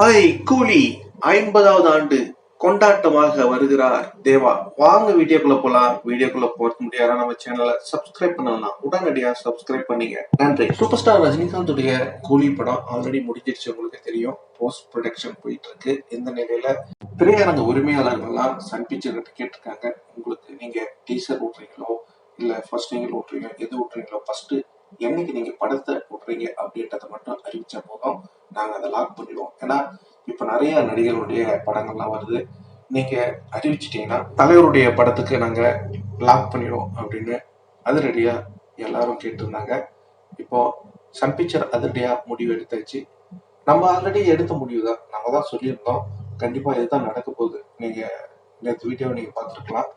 Hi கூலி ஐம்பதாவது ஆண்டு கொண்டாட்டமாக வருகிறார். தேவா வாங்க வீடியோக்குள்ள போலாம். வீடியோக்குள்ள போறது முடியாத நம்ம சேனலை சப்ஸ்கிரைப் பண்ணலாம் உடனடியா சப்ஸ்கிரைப் பண்ணீங்க. நன்றி. சூப்பர் ஸ்டார் ரஜினிகாந்துடைய கூலி படம் ஆல்ரெடி முடிஞ்சிருச்சு உங்களுக்கு தெரியும். போஸ்ட் ப்ரொடக்ஷன் போயிட்டு இருக்கு. இந்த நிலையில திரையரங்க உரிமையாளர்கள்லாம் சன் பிக்சர்கிட்ட கேட்டிருக்காங்க. உங்களுக்கு நீங்க டீசர் ஓட்டுறீங்களோ இல்ல ஃபர்ஸ்ட் நீங்கள் ஓட்டுறீங்க எது ஓட்டுறீங்களோ ஃபர்ஸ்ட் என்னைக்கு நீங்க படத்தை ஓட்டுறீங்க அப்படின்றத மட்டும் அறிவிச்ச போதும். நாங்கள் அதை லாக் பண்ணிடுவோம். ஏன்னா இப்போ நிறைய நடிகருடைய படங்கள்லாம் வருது. நீங்கள் அறிவிச்சிட்டிங்கன்னா தலைவருடைய படத்துக்கு நாங்கள் லாக் பண்ணிடுவோம் அப்படின்னு அதிரடியாக எல்லாரும் கேட்டிருந்தாங்க. இப்போ சன் பிக்சர் அதிரடியாக முடிவு எடுத்தாச்சு. நம்ம ஆல்ரெடி எடுத்த முடிவு தான். நம்ம தான் சொல்லியிருந்தோம். கண்டிப்பாக இதுதான் நடக்க போகுது. நீங்கள் நேற்று வீடியோ நீங்கள் பார்த்துருக்கலாம்.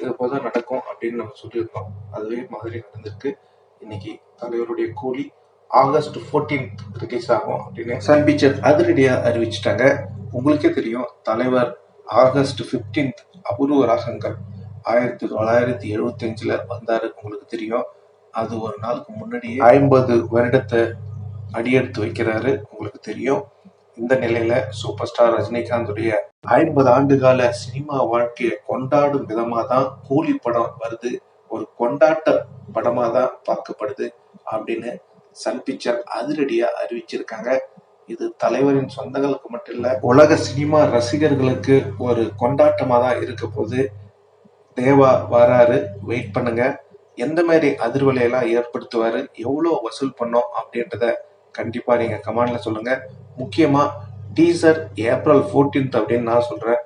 இது போதும் நடக்கும் அப்படின்னு நம்ம சொல்லியிருந்தோம். அதுவே மாதிரி நடந்திருக்கு. இன்னைக்கு தலைவருடைய கூலி ஆகஸ்ட் 14th ரிலீஸ் ஆகும் அப்படின்னு. சன் பிக்சர் அதிரடியாக அறிவிச்சிட்டாங்க. உங்களுக்கே தெரியும் தலைவர் ஆகஸ்ட் 15th அபூர்வ ராகங்கள் ஆயிரத்தி தொள்ளாயிரத்தி எழுபத்தஞ்சில் வந்தார் உங்களுக்கு தெரியும். அது ஒரு நாளுக்கு முன்னாடியே ஐம்பது வருடத்தை அடியெடுத்து வைக்கிறாரு உங்களுக்கு தெரியும். இந்த நிலையில சூப்பர் ஸ்டார் ரஜினிகாந்துடைய ஐம்பது ஆண்டு கால சினிமா வாழ்க்கையை கொண்டாடும் விதமா தான் கூலி படம் வருது. ஒரு கொண்டாட்ட படமா தான் பார்க்கப்படுது அப்படின்னு சன் பிக்சர் அதிரடியா அறிவிச்சிருக்காங்க. இது தலைவரின் சொந்தங்களுக்கு மட்டும் இல்ல உலக சினிமா ரசிகர்களுக்கு ஒரு கொண்டாட்டமா தான் இருக்க போது தேவா வராரு வெயிட் பண்ணுங்க. எந்த மாதிரி அதிர்வலையெல்லாம் ஏற்படுத்துவாரு எவ்வளோ வசூல் பண்ணோம் அப்படின்றத கண்டிப்பா நீங்க கமெண்ட்ல சொல்லுங்க. முக்கியமா டீசர் ஏப்ரல் 14th அப்படின்னு நான் சொல்றேன்.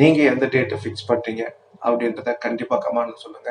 நீங்க எந்த டேட்டை ஃபிக்ஸ் பண்ணுறீங்க அப்படின்றத கண்டிப்பா கமெண்ட்ல சொல்லுங்க.